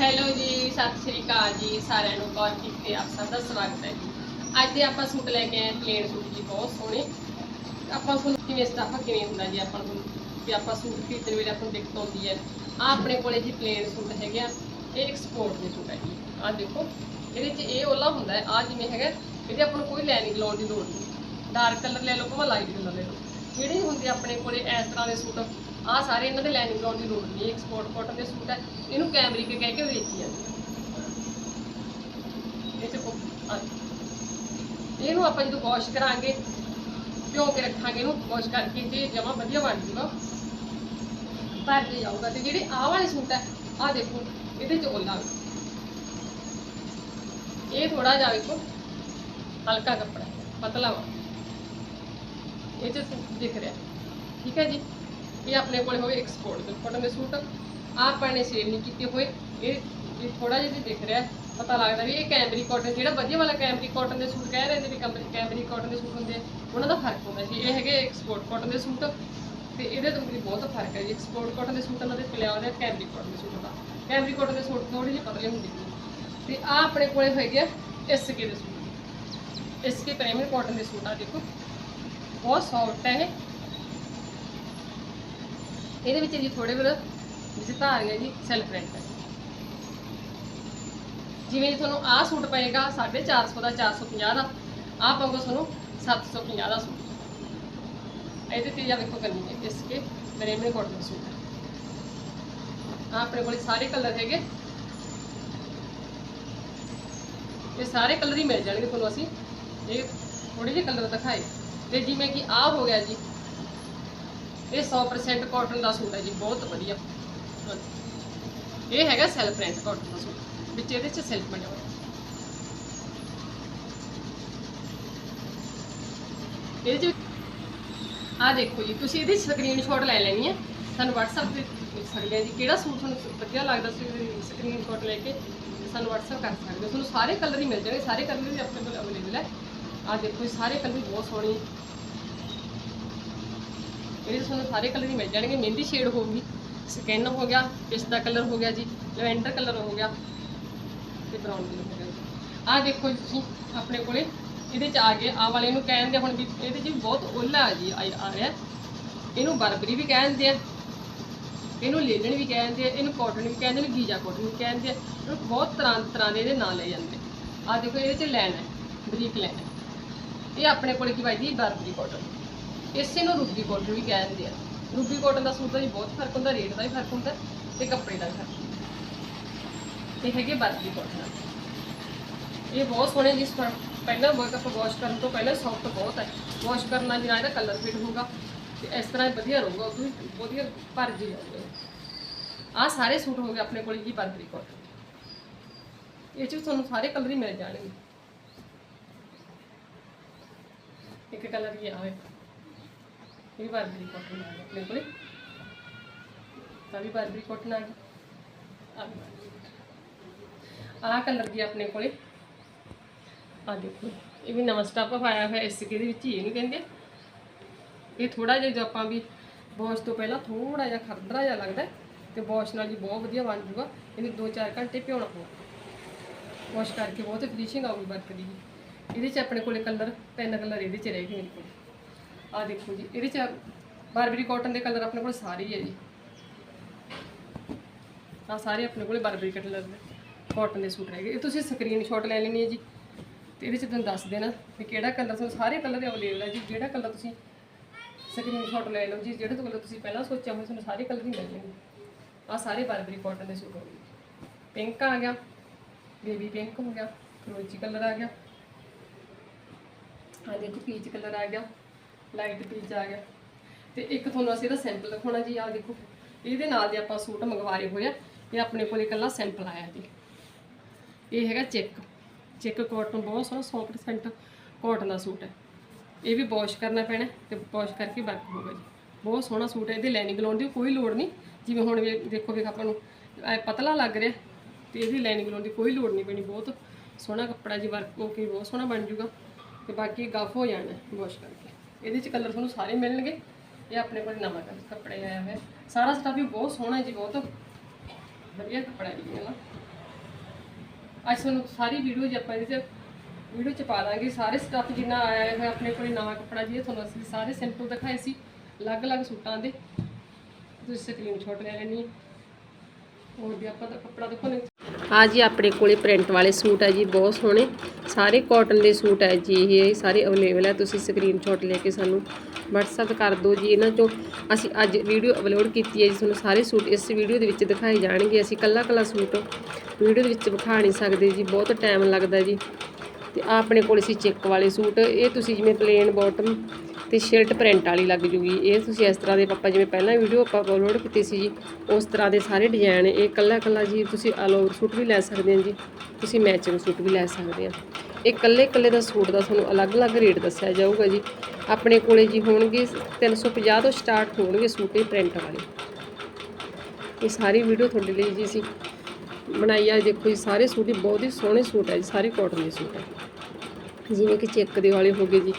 Hello ਜੀ, ਸਤਿ ਸ਼੍ਰੀ ਅਕਾਲ ਜੀ, ਸਾਰਿਆਂ ਨੂੰ ਕੌਰ ਤੇ ਆਪ ਸਭ ਦਾ ਸਵਾਗਤ ਹੈ ਜੀ। ਅੱਜ ਦੇ ਆਪਾਂ ਸੂਟ ਲੈ ਕੇ ਆਏ ਪਲੇਨ ਸੂਟ ਜੀ, ਬਹੁਤ ਸੋਹਣੇ। ਆਪਾਂ ਤੁਹਾਨੂੰ ਕਿਵੇਂ ਸਟਾਫ ਕਿਵੇਂ ਹੁੰਦਾ ਜੀ ਆਪਾਂ ਨੂੰ? ਵੀ ਆਪਾਂ ਸੂਟ ਖਰੀਦਣ ਵੇਲੇ ਆਪਾਂ ਨੂੰ ਦਿੱਕਤ ਆਉਂਦੀ ਹੈ। ਆ ਆਪਣੇ ਕੋਲੇ ਜੀ ਪਲੇਨ ਸੂਟ ਹੈਗੇ ਆ, ਇਹ ਐਕਸਪੋਰਟ ਦੇ ਸੂਟ ਹੈ ਜੀ। ਆ ਦੇਖੋ, ਇਹਦੇ 'ਚ ਇਹ ਓਲਾ ਹੁੰਦਾ ਹੈ ਆ ਜਿਵੇਂ ਹੈਗਾ, ਇਹਦੇ ਆਪਾਂ ਨੂੰ ਕੋਈ ਲਾਈਨਿੰਗ ਲਾਉਣ ਦੀ ਲੋੜ ਨਹੀਂ। ਡਾਰਕ ਕਲਰ ਲੈ ਲਓ, ਭਾਵੇਂ ਲਾਈਟ ਕਲਰ ਲੈ ਲਓ। ਜਿਹੜੇ ਹੁੰਦੇ ਆਪਣੇ ਕੋਲੇ ਇਸ ਤਰ੍ਹਾਂ ਦੇ ਸੂਟ ਆ ਸਾਰੇ ਇਹਨਾਂ ਦੇ ਲਾਈਨਿੰਗ ਲਾਉਣ ਦੀ ਲੋੜ ਨਹੀਂ ਐਕਸਪੋਰਟ ਕਾਟਨ ਦੇ ਸੂਟ ਹੈ ਇਹਨੂੰ ਕੈਮਰਿਕ ਕਹਿ ਕੇ ਵੇਚੀ ਜਾਂਦੀ ਇਹ ਚ ਇਹਨੂੰ ਆਪਾਂ ਜਦੋਂ ਵਾਸ਼ ਕਰਾਂਗੇ ਭਿਓ ਕੇ ਰੱਖਾਂਗੇ ਇਹਨੂੰ ਵਾਸ਼ ਕਰਕੇ ਤੇ ਜਮਾ ਵਧੀਆ ਬਣ ਜੂਗਾ। ਭਰ ਕੇ ਜਾਊਗਾ ਤੇ ਜਿਹੜੇ ਆਹ ਵਾਲੇ ਸੂਟ ਹੈ ਆਹ ਦੇਖੋ, ਇਹਦੇ ਚ ਓਲਾ ਇਹ ਥੋੜਾ ਜਿਹਾ ਵੇਖੋ, ਹਲਕਾ ਕੱਪੜਾ, ਪਤਲਾ ਵਾ। ਇਹ ਚ ਦਿਖ ਰਿਹਾ ਠੀਕ ਹੈ ਜੀ? ਇਹ ਆਪਣੇ ਕੋਲ ਹੋਵੇ ਐਕਸਪੋਰਟ ਦੇ ਕਾਟਨ ਦੇ ਸੂਟ। ਆਪਾਂ ਨੇ ਸੇਲ ਨਹੀਂ ਕੀਤੇ ਹੋਏ। ਇਹ ਇਹ ਥੋੜਾ ਜਿਹਾ ਜੀ ਦਿਖ ਰਿਹਾ ਪਤਾ ਲੱਗਦਾ ਵੀ ਇਹ ਕੈਮਰੀ ਕਾਟਨ ਜਿਹੜਾ ਵਧੀਆ ਵਾਲਾ ਕੈਮਰੀ ਕਾਟਨ ਦੇ ਸੂਟ ਕਹਿ ਰਹੇ ਨੇ ਵੀ ਕੈਮਰੀ ਕੈਮਰੀ ਕਾਟਨ ਦੇ ਸੂਟ ਹੁੰਦੇ ਉਹਨਾਂ ਦਾ ਫ਼ਰਕ ਹੁੰਦਾ ਜੀ ਇਹ ਹੈਗੇ ਐਕਸਪੋਰਟ ਕਾਟਨ ਦੇ ਸੂਟ ਤੇ ਇਹਦੇ ਤੋਂ ਵੀ ਬਹੁਤ ਫ਼ਰਕ ਹੈ ਜੀ। ਐਕਸਪੋਰਟ ਕਾਟਨ ਦੇ ਸੂਟਾਂ ਦੇ ਪਿਲਿਆ ਉਹਦੇ ਕੈਮਰੀ ਕਾਟਨ ਦੇ ਸੂਟਾਂ ਦਾ। ਕੈਮਰੀ ਕਾਟਨ ਦੇ ਸੂਟ ਥੋੜੀ ਜਿਹੀ ਪਤਲੇ ਹੁੰਦੇ ਨੇ ਤੇ ਆ ਆਪਣੇ ਕੋਲੇ ਹੈਗੇ ਆ ਐਸਕੇ ਦੇ suit. S K premier cotton ਦੇ ਸੂਟ ਆ ਦੇਖੋ। ਬਹੁਤ ਸੌਫਟ ਹੈ ਇਹ। ਇਹਦੇ ਵਿੱਚ ਜੀ ਥੋੜੇ ਬਲ ਜਿਸ ਧਾਰੀਆਂ ਜੀ ਸੈਲਫ ਪ੍ਰਿੰਟ ਹੈ ਜਿਵੇਂ ਤੁਹਾਨੂੰ ਆਹ ਸੂਟ ਪਏਗਾ 450 ਦਾ 450 ਦਾ, ਆਹ ਪਊਗਾ ਤੁਹਾਨੂੰ 750 ਦਾ ਸੂਟ। ਇਹਦੇ ਤੇ ਜਾਂ ਵੇਖੋ ਕਰਨੀ ਹੈ ਇਸ ਕੇ ਮੇਰੇ ਕੋਟ ਦਾ ਸੂਟ ਹੈ। ਆਪਣੇ ਕੋਲ ਸਾਰੇ ਕਲਰ ਹੈਗੇ। ਇਹ ਸਾਰੇ ਕਲਰ ਹੀ ਮਿਲ ਜਾਣਗੇ ਤੁਹਾਨੂੰ ਅਸੀਂ। ਇਹ ਥੋੜੇ ਜਿਹੇ ਕਲਰ ਦਿਖਾਏ। ਤੇ ਜਿਵੇਂ ਕਿ ਆਹ ਹੋ ਗਿਆ ਜੀ। ਇਹ 100% ਕਾਟਨ ਦਾ ਸੂਟ ਹੈ ਜੀ, ਬਹੁਤ ਵਧੀਆ। ਇਹ ਹੈਗਾ ਸੈਲਫ ਪ੍ਰਿੰਟ ਕਾਟਨ ਦਾ ਸੂਟ, ਵਿੱਚ ਇਹਦੇ ਚ ਸੈਲਫ ਬਣਿਆ ਹੋਇਆ। ਇਹਦੇ ਚ ਆ ਦੇਖੋ ਜੀ, ਤੁਸੀਂ ਇਹਦੀ ਸਕਰੀਨਸ਼ਾਟ ਲੈ ਲੈਣੀ ਹੈ। ਸਾਨੂੰ WhatsApp ਤੇ ਲਿਖ ਸਕਦੇ ਆ ਜੀ। ਕਿਹੜਾ ਸੂਟ ਤੁਹਾਨੂੰ ਵਧੀਆ ਲੱਗਦਾ ਤੁਸੀਂ ਸਕਰੀਨਸ਼ਾਟ ਲੈ ਕੇ, ਸਾਨੂੰ WhatsApp ਕਰ ਸਕਦੇ ਹੋ। ਤੁਹਾਨੂੰ ਸਾਰੇ ਕਲਰ ਹੀ ਮਿਲ ਜਾਣਗੇ, ਸਾਰੇ ਕਲਰ ਵੀ ਆਪਣੇ ਕੋਲ ਅਵੇਲੇਬਲ ਹੈ। ਆ ਦੇਖੋ ਜੀ, ਸਾਰੇ ਕਲਰ ਵੀ ਬਹੁਤ ਸੋਹਣੇ। ਇਹਦੇ 'ਚ ਤੁਹਾਨੂੰ ਸਾਰੇ ਕਲਰ ਹੀ ਮਿਲ ਜਾਣਗੇ, ਮਹਿੰਦੀ ਸ਼ੇਡ ਹੋਊਗੀ ਸਕਿਨ ਹੋ ਗਿਆ, ਪਿਸਤਾ ਕਲਰ ਹੋ ਗਿਆ ਜੀ ਲਵੈਂਡਰ ਕਲਰ ਹੋ ਗਿਆ ਤੇ ਬਰਾਊਨ ਕਲਰ ਹੋ ਗਿਆ ਆ ਦੇਖੋ ਜੀ ਤੁਸੀਂ ਆਪਣੇ ਕੋਲੇ, ਇਹਦੇ ਚ ਆ ਗਏ ਆ ਵਾਲੇ ਨੂੰ ਕਹਿੰਦੇ ਹੁਣ ਵੀ, ਇਹਦੇ ਚ ਬਹੁਤ ਓਲਾ ਆ ਜੀ, ਆ ਆ ਰਿਹਾ। ਇਹਨੂੰ ਬਰਬਰੀ ਵੀ ਕਹਿੰਦੇ ਆ, ਇਹਨੂੰ ਲੇਲਣ ਵੀ ਕਹਿੰਦੇ ਆ, ਇਹਨੂੰ ਕਾਟਨ ਵੀ ਕਹਿੰਦੇ ਨੇ ਗੀਜਾ ਕਾਟਨ ਵੀ ਕਹਿੰਦੇ ਆ। ਇਹਨੂੰ ਬਹੁਤ ਤਰ੍ਹਾਂ ਤਰ੍ਹਾਂ ਦੇ ਇਹਦੇ ਨਾਂ ਲਏ ਜਾਂਦੇ ਆ। ਦੇਖੋ, ਇਹਦੇ ਚ ਲੈਣ ਹੈ, ਬਰੀਕ ਲੈਣ ਹੈ। ਇਹ ਆਪਣੇ ਕੋਲੇ ਕੀ ਵੱਜਦੀ? ਬਰਬਰੀ ਕਾਟਨ ਇਸੇ ਨੂੰ ਰੂਬੀ ਕਾਟਨ ਵੀ ਕਹਿੰਦੇ ਆ। ਰੂਬੀ ਕਾਟਨ ਦਾ ਸੂਟ ਦਾ ਵੀ ਬਹੁਤ ਫ਼ਰਕ ਹੁੰਦਾ, ਰੇਟ ਦਾ ਵੀ ਫ਼ਰਕ ਹੁੰਦਾ ਤੇ ਕੱਪੜੇ ਦਾ ਵੀ ਫ਼ਰਕ ਹੁੰਦਾ। ਇਹ ਹੈਗੇ ਬਰਬਰੀ ਕਾਟਨ ਇਹ ਬਹੁਤ ਸੋਹਣੇ ਜਿਸ ਪਰ ਪਹਿਲਾਂ ਵਰਕ ਆਪਾਂ ਵਾਸ਼ ਕਰਨ ਤੋਂ ਪਹਿਲਾਂ ਸੌਫਟ ਬਹੁਤ ਹੈ। ਵਾਸ਼ ਕਰਨਾ ਜਿਹੜਾ ਇਹਦਾ ਕਲਰ ਫੇਡ ਹੋਊਗਾ ਤੇ ਇਸ ਤਰ੍ਹਾਂ ਵਧੀਆ ਰਹੂਗਾ, ਉਹ ਵੀ ਵਧੀਆ ਭਰ ਜੀ ਜਾਊਗਾ। ਆਹ ਸਾਰੇ ਸੂਟ ਹੋ ਗਏ ਆਪਣੇ ਕੋਲ ਜੀ ਬਰਬਰੀ ਕਾਟਨ ਇਹ ਚ ਤੁਹਾਨੂੰ ਸਾਰੇ ਕਲਰ ਹੀ ਮਿਲ ਜਾਣਗੇ। ਇੱਕ ਕਲਰ ਹੀ ਆਵੇ ਇਹ ਵੀ ਬਰਬਰੀ ਕਾਟਨ ਆ ਗਿਆ ਆਪਣੇ ਕੋਲੇ ਤਾਂ ਵੀ ਬਰਬਰੀ ਕਾਟਨ ਆ ਗਿਆ ਆਹ ਕਲਰ ਜੀ ਆਪਣੇ ਕੋਲੇ ਆ ਦੇਖੋ ਇਹ ਵੀ ਨਵਾਂ ਸਟਾਪ ਪਾਇਆ ਹੋਇਆ ਇਸ ਦੇ ਵਿੱਚ ਹੀ ਇਹਨੂੰ ਕਹਿੰਦੇ ਆ। ਇਹ ਥੋੜਾ ਜਿਹਾ ਜੋ ਆਪਾਂ ਵੀ ਵਾਸ਼ ਤੋਂ ਪਹਿਲਾਂ ਥੋੜਾ ਜਿਹਾ ਖਰਦਰਾ ਜਿਹਾ ਲੱਗਦਾ ਹੈ ਤੇ ਵਾਸ਼ ਨਾਲ ਜੀ ਬਹੁਤ ਵਧੀਆ ਬਣ ਜੂਗਾ ਇਹਨੂੰ 2-4 ਘੰਟੇ ਭਿਉਣਾ ਪਊਗਾ ਵਾਸ਼ ਕਰਕੇ ਬਹੁਤ ਫਿਨਿਸ਼ਿੰਗ ਆਊਗੀ ਵਰਕ ਦੀ ਇਹਦੇ 'ਚ ਆਪਣੇ ਕੋਲੇ ਕਲਰ ਤਿੰਨ ਕਲਰ ਇਹਦੇ 'ਚ ਰਹਿ ਗਏ ਮੇਰੇ ਕੋਲ। ਆ ਦੇਖੋ ਜੀ, ਇਹਦੇ 'ਚ ਬਾਰਬਰੀ ਕਾਟਨ ਦੇ ਕਲਰ ਆਪਣੇ ਕੋਲ ਸਾਰੇ ਹੀ ਹੈ ਜੀ। ਆ ਸਾਰੇ ਆਪਣੇ ਕੋਲੇ ਬਾਰਬਰੀ ਕਲਰ ਦੇ ਕਾਟਨ ਦੇ ਸੂਟ ਰਹਿ ਗਏ। ਇਹ ਤੁਸੀਂ ਸਕਰੀਨਸ਼ਾਟ ਲੈ ਲੈਣੀ ਹੈ ਜੀ। ਤੇ ਇਹਦੇ 'ਚ ਤੁਹਾਨੂੰ ਦੱਸ ਦੇਣਾ ਵੀ ਕਿਹੜਾ ਕਲਰ ਤੁਹਾਨੂੰ ਸਾਰੇ ਕਲਰ ਅਵੇਲੇਬਲ ਹੈ ਜੀ। ਜਿਹੜਾ ਕਲਰ ਤੁਸੀਂ ਸਕਰੀਨਸ਼ਾਟ ਲੈ ਲਓ ਜੀ, ਜਿਹੜੇ ਕਲਰ ਤੁਸੀਂ ਪਹਿਲਾਂ ਸੋਚਿਆ ਹੋਇਆ ਤੁਹਾਨੂੰ ਸਾਰੇ ਕਲਰ ਹੀ ਮਿਲ ਜਾਣਗੇ। ਆ ਸਾਰੇ ਬਾਰਬਰੀ ਕਾਟਨ ਦੇ ਸੂਟ ਹੋ ਗਏ ਪਿੰਕ ਆ ਗਿਆ ਬੇਬੀ ਪਿੰਕ ਹੋ ਗਿਆ ਫਿਰੋਜ਼ੀ ਕਲਰ ਆ ਗਿਆ। ਆ ਦੇਖੋ ਪੀਚ ਕਲਰ ਆ ਗਿਆ ਲਾਈਟ ਪੀਚ ਆ ਗਿਆ। ਤੇ ਇੱਕ ਤੁਹਾਨੂੰ ਅਸੀਂ ਇਹਦਾ ਸੈਂਪਲ ਦਿਖਾਉਣਾ ਜੀ ਆ ਦੇਖੋ। ਇਹਦੇ ਨਾਲ ਦੇ ਆਪਾਂ ਸੂਟ ਮੰਗਵਾਏ ਹੋਏ ਆ, ਇਹ ਆਪਣੇ ਕੋਲ ਇਕੱਲਾ ਸੈਂਪਲ ਆਇਆ ਜੀ। ਇਹ ਹੈਗਾ ਚੈੱਕ। ਚੈੱਕ ਕਾਟਨ ਬਹੁਤ ਸੋਹਣਾ 100% ਕਾਟਨ ਦਾ ਸੂਟ ਹੈ। ਇਹ ਵੀ ਵਾਸ਼ ਕਰਨਾ ਪੈਣਾ ਤੇ ਵਾਸ਼ ਕਰਕੇ ਵਰਕ ਹੋਊਗਾ ਜੀ। ਬਹੁਤ ਸੋਹਣਾ ਸੂਟ ਹੈ, ਇਹਦੇ ਲਾਈਨਿੰਗ ਲਾਉਣ ਦੀ ਕੋਈ ਲੋੜ ਨਹੀਂ। ਜਿਵੇਂ ਹੁਣ ਵੀ ਦੇਖੋ ਵੀ ਆਪਾਂ ਨੂੰ ਐ ਪਤਲਾ ਲੱਗ ਰਿਹਾ, ਤੇ ਇਹਦੀ ਲਾਈਨਿੰਗ ਲਾਉਣ ਦੀ ਕੋਈ ਲੋੜ ਨਹੀਂ ਪੈਣੀ, ਬਹੁਤ ਸੋਹਣਾ ਕੱਪੜਾ ਜੀ ਵਰਕ ਹੋ ਕੇ ਬਹੁਤ ਸੋਹਣਾ ਬਣ ਜੂਗਾ ਤੇ ਬਾਕੀ ਗਫ ਹੋ ਜਾਣਾ ਵਾਸ਼ ਕਰਕੇ। ਇਹਦੇ ਚ ਕਲਰ ਤੁਹਾਨੂੰ ਸਾਰੇ ਮਿਲਣਗੇ। ਇਹ ਆਪਣੇ ਕੋਲ ਨਵਾਂ ਕੱਪੜੇ ਆਇਆ ਹੋਇਆ। ਸਾਰਾ ਸਟਾਫ ਵੀ ਬਹੁਤ ਸੋਹਣਾ ਜੀ, ਬਹੁਤ ਵਧੀਆ ਕੱਪੜਾ ਹੈ ਨਾ ਅੱਜ ਤੁਹਾਨੂੰ ਸਾਰੀ ਵੀਡੀਓ ਜੀ ਆਪਾਂ ਇਹਦੇ 'ਚ ਵੀਡੀਓ ਚ ਪਾ ਦਾਂਗੇ। ਸਾਰੇ ਸਟੱਫ ਜਿੰਨਾ ਆਇਆ ਹੈ ਆਪਣੇ ਕੋਲ ਨਵਾਂ ਕੱਪੜਾ ਜੀ ਤੁਹਾਨੂੰ ਅਸੀਂ ਸਾਰੇ ਸਿੰਪਲ ਦਿਖਾਏ ਸੀ, ਅਲੱਗ-ਅਲੱਗ ਸੂਟਾਂ ਦੇ। ਤੁਸੀਂ ਸਕਰੀਨਸ਼ਾਟ ਲੈ ਲੈਣੀ ਹੋਰ ਵੀ ਆਪਾਂ ਦਾ ਕੱਪੜਾ ਦੇਖੋ ਨੇ ਆ ਜੀ ਆਪਣੇ ਕੋਲੇ ਪ੍ਰਿੰਟ ਵਾਲੇ ਸੂਟ ਹੈ ਜੀ, ਬਹੁਤ ਸੋਹਣੇ। ਸਾਰੇ ਕਾਟਨ ਦੇ ਸੂਟ ਹੈ ਜੀ ਇਹ ਸਾਰੇ ਅਵੇਲੇਬਲ ਹੈ ਤੁਸੀਂ ਸਕਰੀਨਸ਼ਾਟ ਲੈ ਕੇ ਸਾਨੂੰ WhatsApp ਕਰ ਦਿਓ ਜੀ, ਇਹਨਾਂ ਚੋਂ। ਅਸੀਂ ਅੱਜ ਵੀਡੀਓ ਅਪਲੋਡ ਕੀਤੀ ਹੈ ਜੀ, ਤੁਹਾਨੂੰ ਸਾਰੇ ਸੂਟ ਇਸ ਵੀਡੀਓ ਦੇ ਵਿੱਚ ਦਿਖਾਏ ਜਾਣਗੇ। ਅਸੀਂ ਕੱਲਾ ਕੱਲਾ ਸੂਟ ਵੀਡੀਓ ਦੇ ਵਿੱਚ ਵਿਖਾ ਨਹੀਂ ਸਕਦੇ ਜੀ, ਬਹੁਤ ਟਾਈਮ ਲੱਗਦਾ ਜੀ। ਤੇ ਆਹ ਆਪਣੇ ਕੋਲ ਸੀ ਚੈੱਕ ਵਾਲੇ ਸੂਟ, ਇਹ ਤੁਸੀਂ ਜਿਵੇਂ ਪਲੇਨ ਬਾਟਮ ਤੇ ਸ਼ਰਟ ਪ੍ਰਿੰਟ ਵਾਲੀ ਲੱਗ ਜੂਗੀ। ਇਹ ਤੁਸੀਂ ਇਸ ਤਰ੍ਹਾਂ ਦੇ ਪਾਪਾ, ਜਿਵੇਂ ਪਹਿਲਾਂ ਵੀਡੀਓ ਆਪਾਂ ਅਪਲੋਡ ਕੀਤੀ ਸੀ ਜੀ, ਉਸ ਤਰ੍ਹਾਂ ਦੇ ਸਾਰੇ ਡਿਜ਼ਾਈਨ ਇਹ ਕੱਲਾ ਕੱਲਾ ਜੀ ਤੁਸੀਂ ਅਲੋਵਰ ਸੂਟ ਵੀ ਲੈ ਸਕਦੇ ਹੋ ਜੀ। ਤੁਸੀਂ ਮੈਚਿੰਗ ਸੂਟ ਵੀ ਲੈ ਸਕਦੇ ਆ ਇਹ ਕੱਲੇ ਕੱਲੇ ਦਾ ਸੂਟ ਦਾ ਤੁਹਾਨੂੰ ਅਲੱਗ-ਅਲੱਗ ਰੇਟ ਦੱਸਿਆ ਜਾਊਗਾ ਜੀ। ਆਪਣੇ ਕੋਲੇ ਜੀ ਹੋਣਗੇ 350 ਤੋਂ ਸਟਾਰਟ ਹੋਣਗੇ ਸੂਟ ਇਹ ਪ੍ਰਿੰਟ ਵਾਲੇ। ਇਹ ਸਾਰੀ ਵੀਡੀਓ ਤੁਹਾਡੇ ਲਈ ਜੀ ਸੀ ਬਣਾਈ ਆ। ਦੇਖੋ ਜੀ, ਸਾਰੇ ਸੂਟ ਹੀ ਬਹੁਤ ਹੀ ਸੋਹਣੇ ਸੂਟ ਹੈ ਜੀ, ਸਾਰੇ ਕਾਟਨ ਦੇ ਸੂਟ ਹੈ ਜਿਵੇਂ ਕਿ ਚੈੱਕ ਦੇ ਵਾਲੇ ਹੋ ਗਏ ਜੀ।